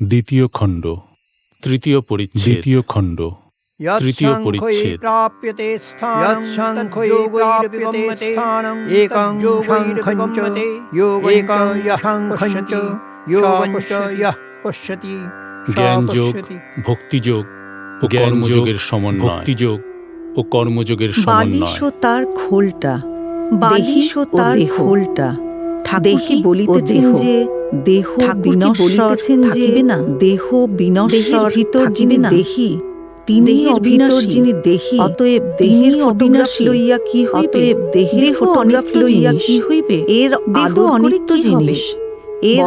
দ্বিতীয় খণ্ড তৃতীয় পরিচ্ছেদ দ্বিতীয় খণ্ড তৃতীয় পরিচ্ছেদ জ্ঞানযোগ ভক্তিযোগ ও কর্মযোগের সমন্বয়। ভক্তিযোগ ও কর্মযোগের সমন্বয়। তার খোলটা বালিশ তার খোলটা ঠাকুর বলিতেছেন যে দেহ যে না? দেহ বিনশ্বর ভিতর যিনি দেহি, তিনি দেহের ভিতর যিনি দেহি, অতএব দেহের অবিনাশী। লইয়া কি অতএব দেহের ফটোগ্রাফ লইয়া কি হইবে? এর দেহ অনিত্য জিনিস। এর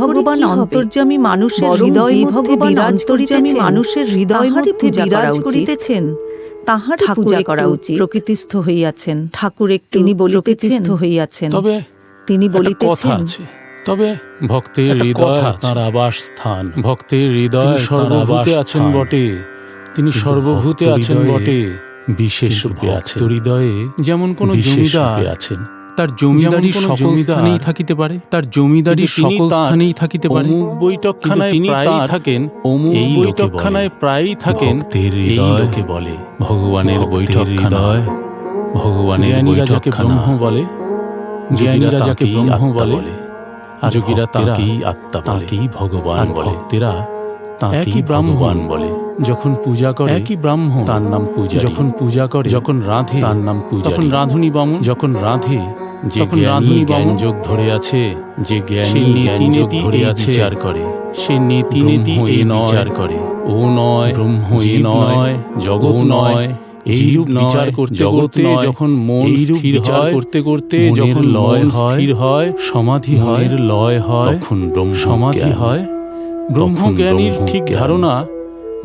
ভগবান অন্তর্যামী মানুষের হৃদয় ভগবান বিরাজ অন্তর্যামী করিতেছেন, মানুষের হৃদয় মধ্যে বিরাজ করিতেছেন তাহার ঠাকুর পূজা করা উচিত। প্রকৃতিস্থ হইয়াছেন। ঠাকুর একটু তিনি বলিতেছেন হইয়াছেন। তিনি বলিতেছেন তবে ভক্তের একটা হৃদয় কথা আছে। তার আবাস স্থান ভক্তের হৃদয় তিনি সর্বভূতে আছেন বটে। তিনি কিন্তু সর্বভূতে ভক্ত আছেন হৃদয়ে বটে। বিশেষ কিন্তু রূপে ভক্ত আছেন। হৃদয়ে যেমন কোন বিশেষ জমিদার রূপে আছেন। তার জমিদারি কোনো সকল জমিদার স্থানেই থাকিতে পারে। তার জমিদারি কিন্তু তিনি সকল তার স্থানেই থাকিতে পারে। অমুক বৈঠকখানায় কিন্তু তিনি প্রায়ই তার থাকেন। অমুক এই লোকে বৈঠকখানায়। প্রায়ই থাকেন। ভক্তের এই হৃদয় লোকে বলে। ভগবানের ভক্তের বৈঠকখানা। হৃদয় ভগবানের জ্ঞানীরা যাকে বৈঠকখানা। ব্রহ্ম বলে। জ্ঞানীরা যোগীরা যাকে ব্রহ্ম বলে। যোগীরা তাকেই আত্মা তাকেই ভগবান বলে। ভক্তেরা একই ব্রাহ্মণ বলে। যখন পূজা করে একই ব্রাহ্মণ তার নাম পূজারী। যখন পূজা করে যখন রাধে তার নাম পূজারী। তখন রাধুনি বামুন। যখন রাধে যে রাধুনি জ্ঞান যোগ ধরে আছে যে জ্ঞানী নীতি নীতি ধরে আছে বিচার করে। সে নীতি নীতি এ নয়, বিচার করে। ও নয় ব্রহ্ম এ নয়, জগৎ নয়, এইরূপ বিচার করতে করতে যখন মন স্থির হয় করতে করতে যখন লয় স্থির হয়, সমাধি হয় লয় হয় তখন ব্রহ্ম সমাধি হয়। ব্রহ্মজ্ঞানীর ঠিক ধারণা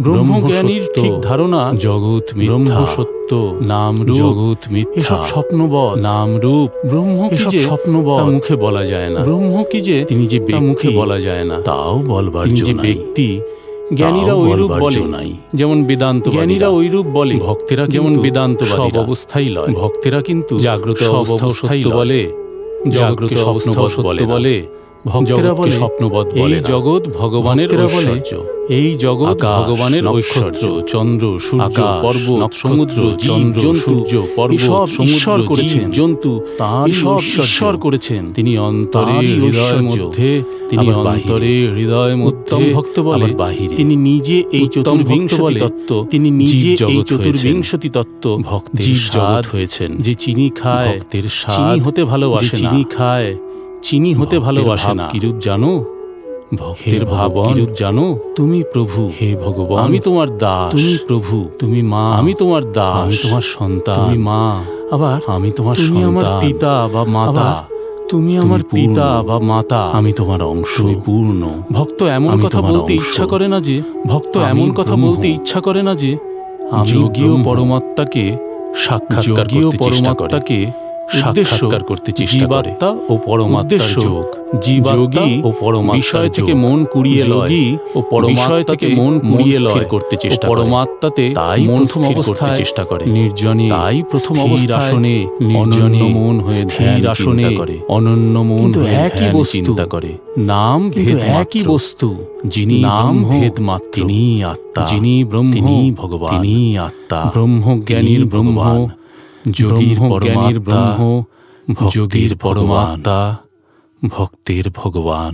ব্রহ্মজ্ঞানীর ঠিক ধারণা জগৎ ব্রহ্ম সত্য নাম জগৎ মিথ্যা। স্বপ্নবৎ নাম রূপ ব্রহ্ম কি যে স্বপ্নবৎ। মুখে বলা যায় না। ব্রহ্ম কি যে তিনি যে মুখে বলা যায় না। তাও বলবার যে ব্যক্তি জ্ঞানীরা ওইরূপ বলে। নাই। যেমন বেদান্ত জ্ঞানীরা ওইরূপ বলে। ভক্তেরা যেমন বেদান্ত সব অবস্থাই লয়। ভক্তেরা কিন্তু জাগ্রত অবস্থাই বলে। জাগ্রত স্বপ্নবৎ সত্য বলে। বলে এই জগৎ ভগবানের বলে, এই জগৎ ভগবানের ঐশ্বর্য। চন্দ্র সূর্য পর্বত সমুদ্র চন্দ্র, সূর্য পর্বত সমুদ্র করেছেন। জন্তু সব ঈশ্বর করেছেন। তিনি অন্তরে হৃদয়ের মধ্যে তিনি অন্তরে হৃদয় মধ্যে উত্তম ভক্ত বলে, বাহিরে তিনি নিজে এই চতুর্বিংশতি তত্ত্ব তিনি নিজে এই। চতুর্বিংশতি তত্ত্ব ভক্তের জীব স্বাদ জগৎ হয়েছেন। যে চিনি খায় ভক্তের চিনি হতে ভালোবাসে না। চিনি খায় চিনি হতে ভালোবাসে না। কিরূপ জানো? ভক্তের ভাব কিরূপ জানো? তুমি প্রভু। হে ভগবান আমি তোমার দাস। তুমি প্রভু। তুমি মা। আমি তোমার দাস। আমি তোমার সন্তান। তুমি মা। আবার আমি তোমার তুমি আমার পিতা বা মাতা। তুমি আমার পিতা বা মাতা। আমি তোমার অংশ। পূর্ণ। ভক্ত এমন কথা বলতে ইচ্ছা করে না যে ভক্ত এমন কথা বলতে ইচ্ছা করে না যে যোগীয়। পরমাত্মাকে সাক্ষাৎ যোগীয় পরমাত্মাকে সাক্ষাৎকার করতে চেষ্টা করে। ও পরমাত্মার যোগ ও বিষয় থেকে মন কুড়িয়ে। যোগী ও পরমাত্মা থেকে মন কুড়িয়ে লয় করতে চেষ্টা করে। পরমাত্মাতে তাই মন অবস্থায় চেষ্টা করে নির্জনে তাই প্রথম অবস্থায় আসনে নির্জনে অনন্য মন হয়ে ধ্যান আসনে করে অনন্য মন একই বস্তু, চিন্তা করে নাম ভেদ একই বস্তু যিনি নাম ভেদ মাত্র। তিনি আত্মা যিনি ব্রহ্ম, তিনি ভগবান তিনি আত্মা। ব্রহ্মজ্ঞানীর ব্রহ্ম। যোগীর পরমাত্মা ব্রহ্ম, যোগীর পরমাত্মা ভক্তির ভগবান।